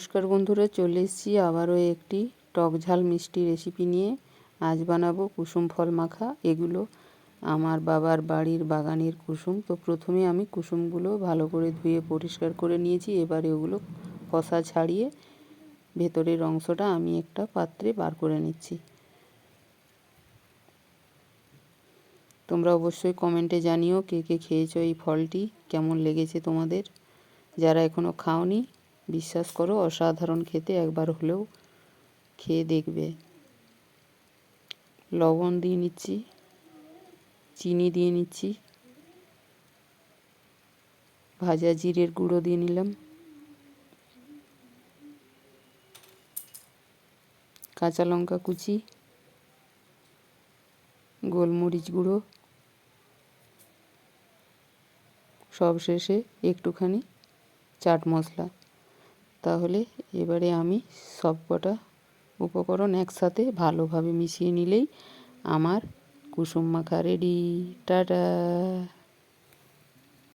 নমস্কার বন্ধুরা, চলে এসেছি আবারও একটি টক ঝাল মিষ্টি রেসিপি নিয়ে। আজ বানাবো কুসুম ফল মাখা। এগুলো আমার বাবার বাড়ির বাগানের কুসুম। তো প্রথমে আমি কুসুমগুলো ভালো করে ধুয়ে পরিষ্কার করে নিয়েছি। এবারে ওগুলো খসা ছাড়িয়ে ভেতরের অংশটা আমি একটা পাত্রে বার করে নিচ্ছি। তোমরা অবশ্যই কমেন্টে জানিও কে কে খেয়েছো এই ফলটি, কেমন লেগেছে তোমাদের? যারা এখনও খাওনি বিশ্বাস করো, অসাধারণ খেতে একবার হলেও খেয়ে দেখবে। লবণ দিয়ে নিচ্ছি, চিনি দিয়ে নিচ্ছি, ভাজা জিরের গুঁড়ো দিয়ে নিলাম। কাঁচা লঙ্কা কুচি, গোলমরিচ গুঁড়ো সব শেষে একটুখানি চাট মশলা। তাহলে এবারে আমি সবকটা উপকরণ একসাথে ভালোভাবে মিশিয়ে নিলেই আমার কুসুম মাখা রেডি। টাটা!